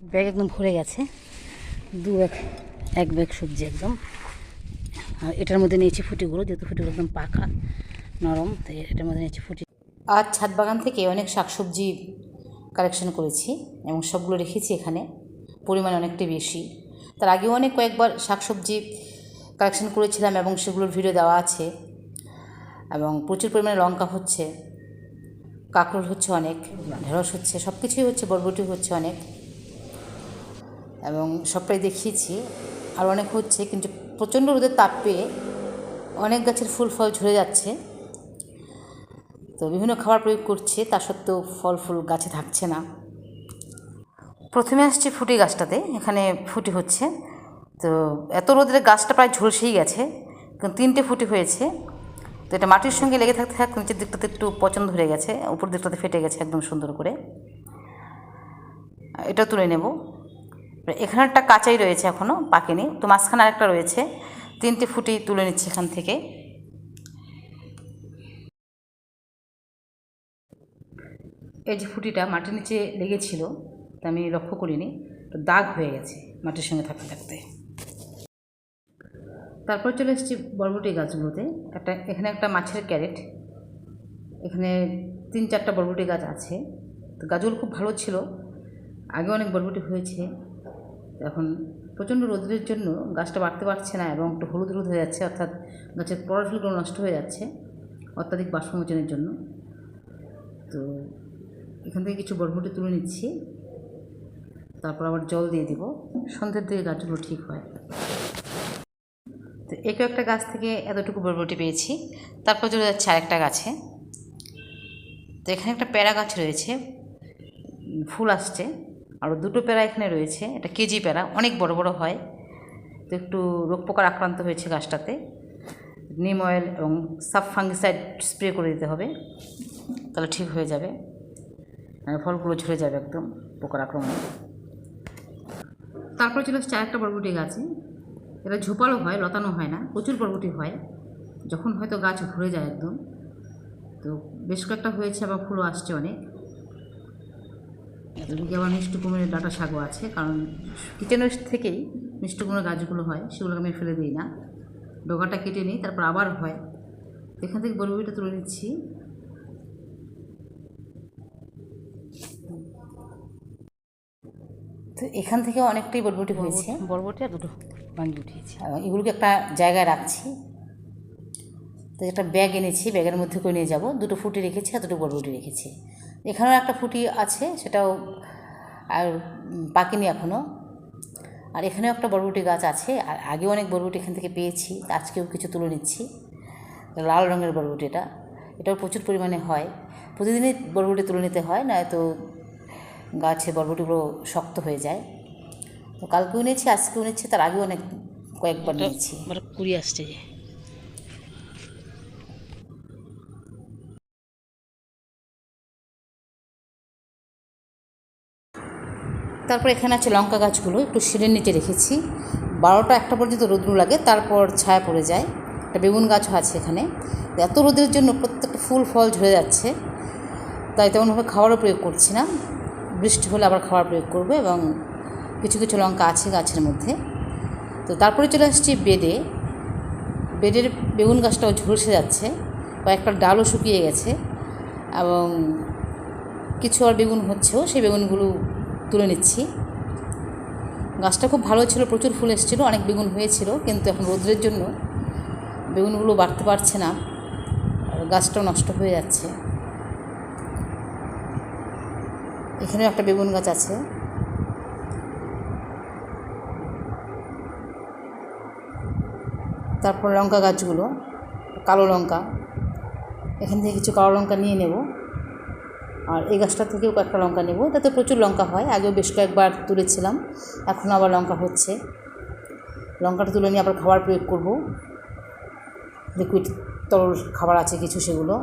Bag একদম ভরে গেছে। দু এক এক ব্যাগ সবজি একদম। আর এটার মধ্যে নিয়েছি ফুটিগুলো যেহেতু ফুটিগুলো একদম পাকা, নরম, তাই এটার মধ্যে নিয়েছি ফুটি। আর ছাদ বাগান থেকে অনেক শাকসবজি কালেকশন করেছি এবং সবগুলো রেখেছি এখানে। পরিমাণ অনেকটাই বেশি। তার আগেও অনেক কয়েকবার শাকসবজি কালেকশন করেছিলাম এবং সেগুলোর ভিডিও দেওয়া আছে। এবং প্রচুর পরিমাণে লঙ্কা হচ্ছে, কাঁকরোল হচ্ছে অনেক, ঢেঁড়স হচ্ছে সব কিছুই হচ্ছে বরবটি হচ্ছে অনেক। এবং সবটাই দেখিয়েছি। আর অনেক হচ্ছে, কিন্তু প্রচণ্ড রোদের তাপ পেয়ে অনেক গাছের ফুল ফল ঝরে যাচ্ছে। তো বিভিন্ন খাবার প্রয়োগ করছে, তা সত্ত্বেও ফল ফুল গাছে থাকছে না। প্রথমে আসছে ফুটি গাছটাতে, এখানে ফুটি হচ্ছে। তো এত রোদের গাছটা প্রায় ঝলসেই গেছে তিনটে ফুটি হয়েছে। তো এটা মাটির সঙ্গে লেগে থাকতে থাকতে নিচের দিকটাতে একটু পছন্দ ধরে গেছে, উপর দিকটাতে ফেটে গেছে একদম সুন্দর করে। এটা তুলে নেব। এখানে একটা কাঁচাই রয়েছে এখনও পাকেনি তো মাঝখানে আরেকটা রয়েছে। তিনটে ফুটি তুলে নিচ্ছি এখান থেকে। এই যে ফুটিটা মাটির নিচে লেগেছিল, তা আমি লক্ষ্য করিনি। তো দাগ হয়ে গেছে মাটির সঙ্গে থাকতে থাকতে। তারপর চলে এসেছি বরবটি গাছগুলোতে। একটা, এখানে একটা মাছের ক্যারেট। এখানে তিন চারটা বরবটি গাছ আছে। তো গাছগুলো খুব ভালো ছিল। আগে অনেক বরবটি হয়েছে। এখন প্রচণ্ড রোদের জন্য গাছটা বাড়তে পারছে না এবং একটু হলুদ হলুদ হয়ে যাচ্ছে, অর্থাৎ গাছের ক্লোরোফিলগুলো নষ্ট হয়ে যাচ্ছে অত্যাধিক বাষ্পমোচনের জন্য। তো এখান থেকে কিছু বরবটি তুলে নিচ্ছি। তারপর আবার জল দিয়ে দিব। সন্ধ্যের দিকে গাছগুলো ঠিক হয়। তো একেও একটা গাছ থেকে এতটুকু বরবটি পেয়েছি। তারপর চলে যাচ্ছে আরেকটা গাছে। তো এখানে একটা প্যারা গাছ রয়েছে। ফুল আসছে। আর দুটো প্যারা এখানে রয়েছে, এটা কেজি প্যারা অনেক বড় বড় হয়। তো একটু রোগ পোকার আক্রান্ত হয়েছে গাছটাতে। নিম অয়েল এবং সাব ফাঙ্গিসাইড স্প্রে করে দিতে হবে, তাহলে ঠিক হয়ে যাবে। ফলগুলো ঝরে যাবে একদম পোকার আক্রমণে। তারপরে ছিল হচ্ছে আরেকটা বরবটি গাছে। এটা ঝোপালো হয়, লতানো হয় না, প্রচুর বরবটি হয়। যখন হয়তো গাছ ভরে যায় একদম। তো বেশ কয়েকটা হয়েছে, আবার ফুলও আসছে অনেক। এদিকে আবার মিষ্টি কুমড়ের ডাটা শাকও আছে কারণ কিচেন ওয়েস্ট থেকেই মিষ্টি কুমড়োর গাছগুলো হয় সেগুলোকে আমি ফেলে দিই না। ডোকাটা কেটে নিই তারপর আবার হয়। এখান থেকে বরবটিটা তুলে নিচ্ছি। তো এখান থেকে অনেকটাই বরবটি হয়েছে। বরবটি আর দুটো বাঙ্গি উঠিয়েছি। এগুলোকে একটা জায়গায় রাখছি। তো একটা ব্যাগ এনেছি ব্যাগের মধ্যে করে নিয়ে যাব। দুটো ফুটে রেখেছি আর দুটো বরবটি রেখেছি। এখানেও একটা ফুটি আছে সেটাও আর পাকেনি এখনও আর এখানেও একটা বরবটি গাছ আছে আর আগে অনেক বরবটি এখান থেকে পেয়েছি আজকেও কিছু তুলে নিচ্ছি। লাল রঙের বরবটি এটা। এটাও প্রচুর পরিমাণে হয়। প্রতিদিনই বরবটি তুলে নিতে হয় নয়তো গাছে বরবটিগুলো শক্ত হয়ে যায়। তো কালকেও নিয়েছি আজকেও নিচ্ছি তার আগেও অনেক কয়েকবার নিয়েছি। কুড়ি আসছে তারপর এখানে আছে লঙ্কা গাছগুলো, একটু শিলের নিচে রেখেছি। বারোটা একটা পর্যন্ত রোদ্রু লাগে, তারপর ছায়া পড়ে যায়। একটা বেগুন গাছও আছে এখানে। এত রোদের জন্য প্রত্যেকটা ফুল, ফল ঝরে যাচ্ছে। তাই তেমনভাবে খাবারও প্রয়োগ করছি না। বৃষ্টি হলে আবার খাবার প্রয়োগ করব এবং কিছু কিছু লঙ্কা আছে গাছের মধ্যে। তো তারপরে চলে আসছি বেডে। বেডের বেগুন গাছটাও ঝলসে যাচ্ছে, কয়েকটা ডালও শুকিয়ে গেছে এবং কিছু আর বেগুন হচ্ছেও, সেই বেগুনগুলো তুলে নিচ্ছি। গাছটা খুব ভালো ছিল, প্রচুর ফুল এসেছিল, অনেক বেগুন হয়েছিল, কিন্তু এখন রোদ্রের জন্য বেগুনগুলো বাড়তে পারছে না আর গাছটাও নষ্ট হয়ে যাচ্ছে। এখানেও একটা বেগুন গাছ আছে। তারপর লঙ্কা গাছগুলো, কালো লঙ্কা। এখান থেকে কিছু কালো লঙ্কা নিয়ে নেব। আর এই গাছটা থেকেও কয়েকটা লঙ্কা নেব। তাতে প্রচুর লঙ্কা হয়। আগেও বেশ কয়েকবার তুলেছিলাম। এখন আবার লঙ্কা হচ্ছে। লঙ্কাটা তুলে নিয়ে আবার খাবার প্রয়োগ করব। লিকুইড তরল খাবার আছে কিছু সেগুলো।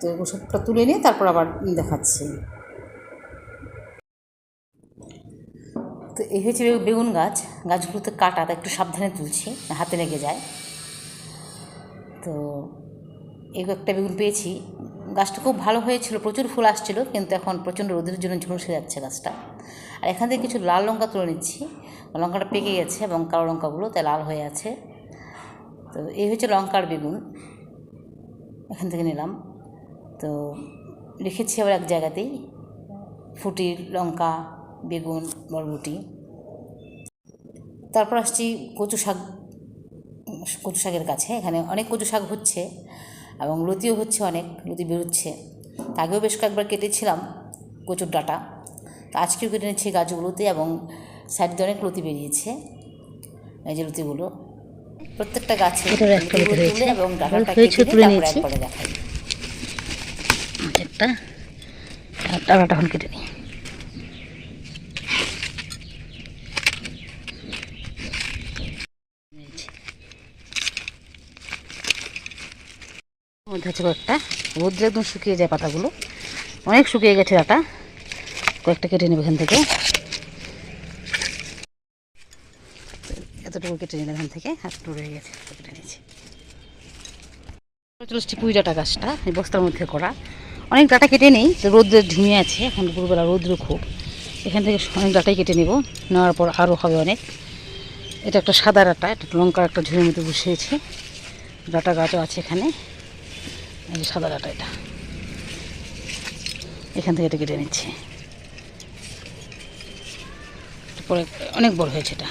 তো সবটা তুলে নিয়ে তারপর আবার দেখাচ্ছি। তো এই হয়েছে বেগুন গাছ। গাছগুলোতে কাটা তা একটু সাবধানে তুলছি হাতে লেগে যায়। তো এই একটা বেগুন পেয়েছি। গাছটা খুব ভালো হয়েছিল, প্রচুর ফুল আসছিল, কিন্তু এখন প্রচণ্ড রোদের জন্য ঝুলসে যাচ্ছে গাছটা। আর এখান থেকে কিছু লাল লঙ্কা তুলে নিচ্ছি। লঙ্কাটা পেকে গেছে এবং কালো লঙ্কাগুলো তাই লাল হয়ে আছে। তো এই হচ্ছে লঙ্কার বেগুন। এখান থেকে নিলাম। তো রেখেছি আবার এক জায়গাতেই। ফুটি লঙ্কা, বেগুন, বরবটি। তারপর আসছি কচু শাক, কচু শাকের কাছে এখানে অনেক কচু শাক হচ্ছে। এবং লতিও হচ্ছে অনেক লতি বেরোচ্ছে। আগেও বেশ কয়েকবার কেটেছিলাম কচুর ডাটা। তো আজকেও কেটে নিচ্ছি গাছগুলোতে এবং সাইড দিয়ে অনেক লতি বেরিয়েছে। এই যে লতিগুলো। প্রত্যেকটা গাছে একটা এবং ডাটাটা কেটে তারপরে একবারে দেখাই। একটা। আর টাকাটা এখন কেটে নিই। মধ্যে আছে কয়েকটা। রোদ্রে একদম শুকিয়ে যায় পাতাগুলো। অনেক শুকিয়ে গেছে ডাটা। কয়েকটা কেটে নেবে এখান থেকে। এতটুকু কেটে নিলাম এখান থেকে। একটু রয়ে গেছে কেটে নিয়েছি। চল্লিশটি পুঁই ডাটা গাছটা, এই বস্তার মধ্যে করা। অনেক ডাটা কেটে নেই রোদ্রে ঝিমিয়ে আছে। এখন দুপুরবেলা রোদ্র খুব। এখান থেকে অনেক ডাটাই কেটে নেব। নেওয়ার পর আরও হবে অনেক। এটা একটা সাদা ডাটা, এটা লঙ্কার একটা ঝুড়ির মধ্যে বসিয়েছে। ডাটা গাছও আছে এখানে। এই যে সাদা ডাটা এটা। এখান থেকে এটা কেটে নিচ্ছে। পরে অনেক বড় হয়েছে এটা।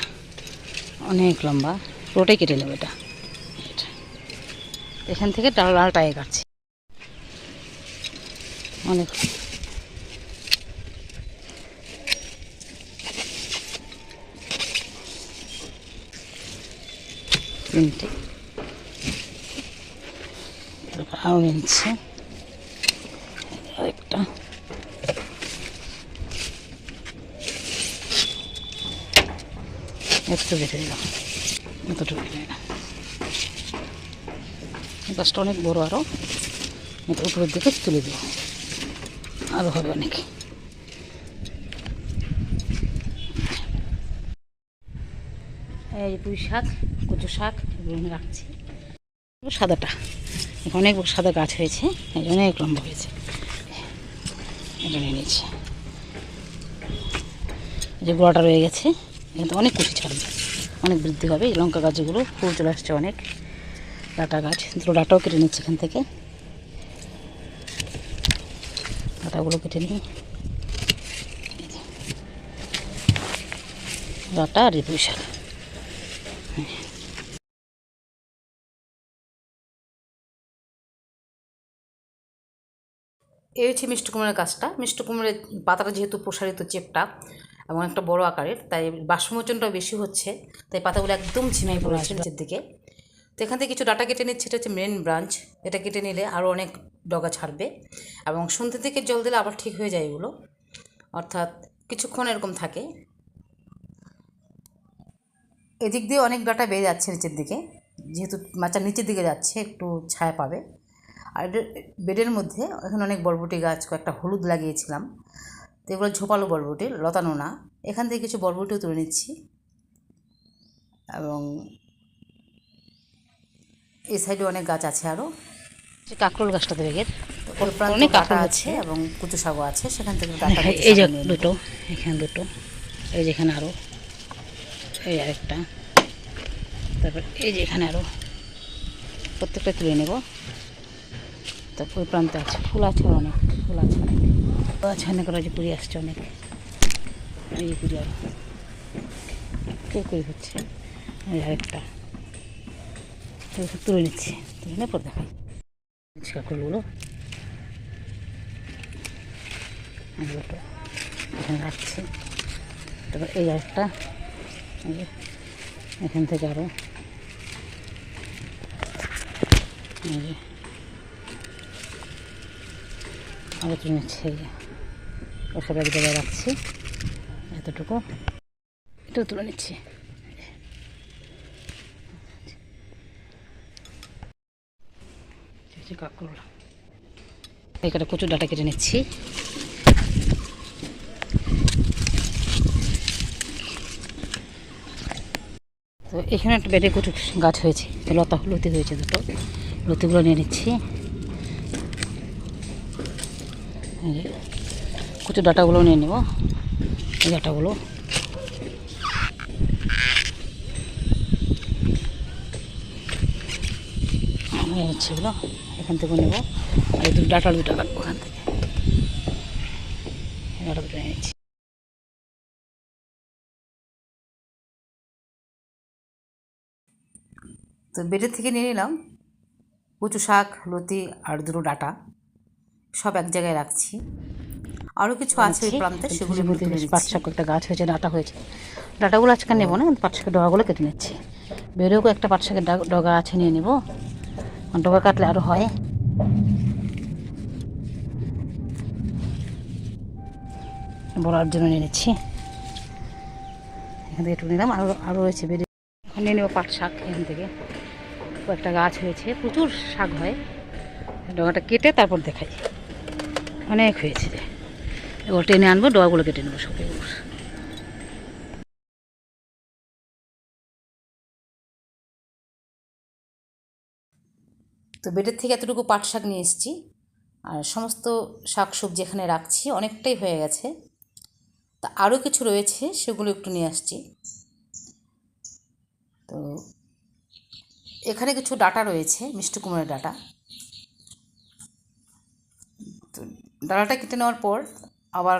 অনেক লম্বা। পুরোটাই কেটে নেবে এটা। এখান থেকে লালটাই কাটছি। অনেক। তিনটে। আরও নিচ্ছে। আরেকটা। একটু কেটে দিলাম। এতটুকু গাছটা অনেক বড় আরও এটা উপরের দিকে তুলে দেবো আরও হবে অনেক। এই পুঁই শাক, কচু শাক, এগুলো আমি রাখছি। সাদাটা। অনেক সাদা গাছ হয়েছে, এই জন্য অনেক লম্বা হয়েছে। এটা নিয়ে যে গোড়াটা রয়ে গেছে, এখানে অনেক কুচি ছাড়বে, অনেক বৃদ্ধি হবে। এই লঙ্কা গাছগুলো ফুল চলে আসছে অনেক। ডাটা গাছ, দুটো ডাটাও কেটে নিচ্ছে এখান থেকে। ডাটাগুলো কেটে নিই। ডাটা আর এই পুঁই শাক এই হচ্ছে মিষ্টি কুমড়োর গাছটা। মিষ্টি কুমড়ের পাতাটা যেহেতু প্রসারিত চেপটা এবং একটা বড় আকারের, তাই বাষ্পমোচনটাও বেশি হচ্ছে, তাই পাতাগুলো একদম ঝিমিয়ে পড়েছে নিচের দিকে। তো এখান থেকে কিছু ডাটা কেটে নিচ্ছে, এটা হচ্ছে মেন ব্রাঞ্চ এটা কেটে নিলে আরও অনেক ডগা ছাড়বে এবং সন্ধ্যে থেকে জল দিলে আবার ঠিক হয়ে যায় এগুলো। অর্থাৎ কিছুক্ষণ এরকম থাকে। এদিক দিয়ে অনেক ডাটা বেড়ে যাচ্ছে নিচের দিকে, যেহেতু মাচার নিচের দিকে যাচ্ছে, একটু ছায়া পাবে। আর বেডের মধ্যে এখানে অনেক বরবটি গাছ কয়েকটা হলুদ লাগিয়েছিলাম। তো এগুলো ঝোপালো বরবটি লতানো না। এখান থেকে কিছু বরবটিও তুলে নিচ্ছি। এবং এই সাইডে অনেক গাছ আছে আরও কাঁকরোল গাছটা দেখের অনেক কাটা আছে এবং কুচু শাকও আছে। সেখান থেকে এই যে। দুটো এখানে দুটো এই যে এখানে আরও এই আরেকটা। তারপর এই যে এখানে আরও প্রত্যেকটা তুলে নেব। তারপর ওই প্রান্তে আছে। ফুল আছে অনেক, ফুল আছে। অনেক আছে, অনেক ওরা যে কুড়ি আসছে, অনেক। এই কুড়ি আর কে। কুড়ি হচ্ছে? এই আরেকটা। তুলে নিচ্ছি। তুলে নিয়ে পর দেখাই। কাকুরগুলো দুটো এখানে রাখছি। তারপর এই যে, এখান থেকে আরও এই এই যে ওসব এক জায়গায় রাখছি এতটুকু। এটাও তুলে নিচ্ছি। কাকুর এখানে কচুর ডাটা কেটে নিচ্ছি। তো এখানে একটা বেডে কচু গাছ হয়েছে। লতা লতি হয়েছে দুটো। লতিগুলো নিয়ে নিচ্ছি। কুচু ডাটাগুলো নিয়ে নেব। এই ডাটাগুলো। এগুলো, এখান থেকে নেব। আর দুটো ডাটা দুটো কাটবো ওখান থেকে। এই ডাটা দুটো নিয়ে তো বেডের থেকে নিয়ে নিলাম। কচু শাক, লতি আর দুটো ডাটা। সব এক জায়গায় রাখছি। আরও কিছু আছে ওই প্রান্তে সেগুলো নিচ্ছি। শাক একটা গাছ হয়েছে ডাটা হয়েছে। ডাটাগুলো আজকে নেব না কিন্তু পাঁচ শাকের ডগাগুলো কেটে নিচ্ছি। বেরোও একটা পাঁচ শাকের ডা- ডগা আছে নিয়ে নেব। ডগা কাটলে আরও হয়। বড়ার জন্য নিয়ে নিচ্ছি। এখান থেকে একটু নিলাম আরও আরও রয়েছে বেরিয়ে। এখন নিয়ে নেব পাট শাক এখান থেকে। একটা গাছ হয়েছে প্রচুর শাক হয়। ডগাটা কেটে তারপর দেখাই। অনেক হয়েছে। এবার টেনে আনব ডগাগুলো কেটে নেব সব তো বেডের থেকে এতটুকু পাট শাক নিয়ে এসেছি। আর সমস্ত শাক সবজি এখানে রাখছি, অনেকটাই হয়ে গেছে। তা আরও কিছু রয়েছে, সেগুলো একটু নিয়ে আসছি। তো এখানে কিছু ডাটা রয়েছে, মিষ্টি কুমড়ের ডাটা তো ডাটাটা কেটে নেওয়ার পর আবার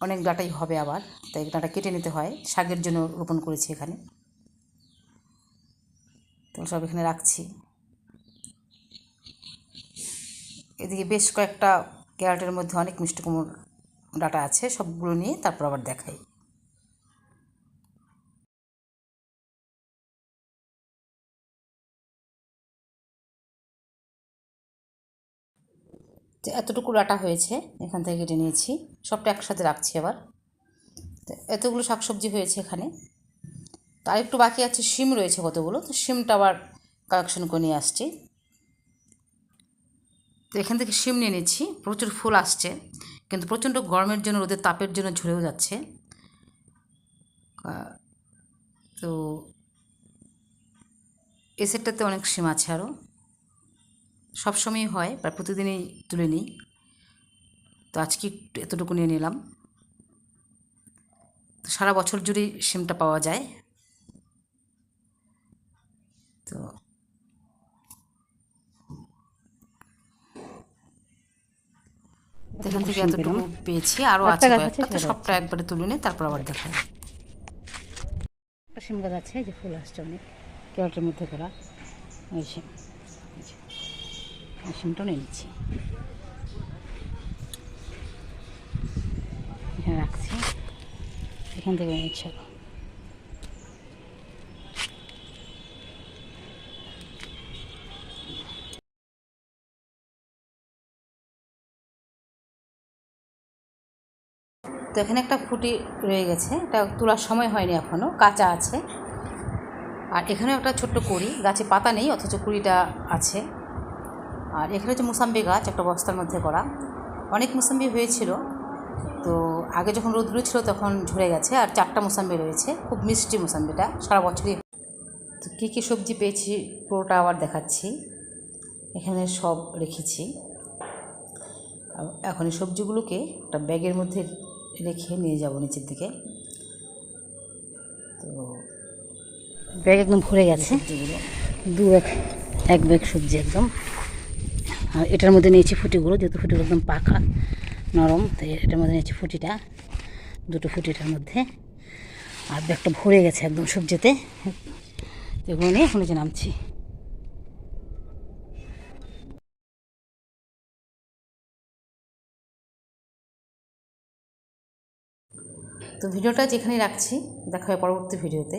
অনেক ডাঁটাই হবে আবার, তাই ডাটা কেটে নিতে হয়। শাকের জন্য রোপণ করেছি এখানে। তো সব এখানে রাখছি। এদিকে বেশ কয়েকটা ক্যারেটের মধ্যে অনেক মিষ্টি কুমড়োর ডাটা আছে, সবগুলো নিয়ে তারপর আবার দেখাই। তো এতটুকু ডাটা হয়েছে, এখান থেকে কেটে নিয়েছি। সবটা একসাথে রাখছি আবার। তো এতগুলো শাকসবজি হয়েছে এখানে। তো আরেকটু বাকি আছে, শিম রয়েছে কতগুলো, তো শিমটা আবার কালেকশন করে নিয়ে আসছি। তো এখান থেকে শিম নিয়ে নিচ্ছি, প্রচুর ফুল আসছে, কিন্তু প্রচণ্ড গরমের জন্য, রোদের তাপের জন্য ঝরেও যাচ্ছে। তো এ সেটটাতে অনেক শিম আছে আরও সবসময়ই হয় প্রায় প্রতিদিনই তুলে নিই। তো আজকে একটু এতটুকু নিয়ে নিলাম। তো সারা বছর জুড়েই শিমটা পাওয়া যায়। তো এখান থেকে এতটুকু পেয়েছি। আরও আছে কয়েকটা। তো সবটা একবারে তুলে নিই তারপর আবার দেখাই। শিম গাছ আছে যে ফুল আসছে অনেক। ক্যারেটের মধ্যে করা। ওই যে, নিয়ে নিচ্ছি। এখানে রাখছি। এখান থেকে নিচ্ছি। তো এখানে একটা ফুটি রয়ে গেছে। এটা তোলার সময় হয়নি এখনও কাঁচা আছে। আর এখানেও একটা ছোট্ট কুড়ি। গাছে পাতা নেই, অথচ কুড়িটা আছে। আর এখানে হচ্ছে মুসাম্বি গাছ একটা বস্তার মধ্যে করা। অনেক মুসাম্বি হয়েছিল। তো আগে যখন রোদ্রু ছিল তখন ঝরে গেছে আর চারটা মুসাম্বি রয়েছে। খুব মিষ্টি মুসাম্বিটা সারা বছরই। তো কী কী সবজি পেয়েছি পুরোটা আবার দেখাচ্ছি। এখানে সব রেখেছি। এখন এই সবজিগুলোকে একটা ব্যাগের মধ্যে রেখে নিয়ে যাব নিচের দিকে। তো ব্যাগ একদম ভরে গেছে। দু এক এক ব্যাগ সবজি একদম। আর এটার মধ্যে নিয়েছি ফুটিগুলো, যেহেতু ফুটিগুলো একদম পাকা, নরম তো এটার মধ্যে নিয়েছি ফুটিটা, দুটো ফুটিটার মধ্যে। আর ব্যাগটা ভরে গেছে একদম সবজিতে। এগুলো নিয়ে এখন যে নামছি। তো ভিডিওটা যেখানেই রাখছি, দেখা হয় পরবর্তী ভিডিওতে।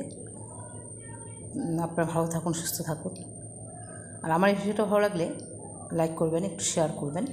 আপনারা ভালো থাকুন, সুস্থ থাকুন। আর আমার এই ভিডিওটা ভালো লাগলে লাইক করবেন একটু শেয়ার করবেন।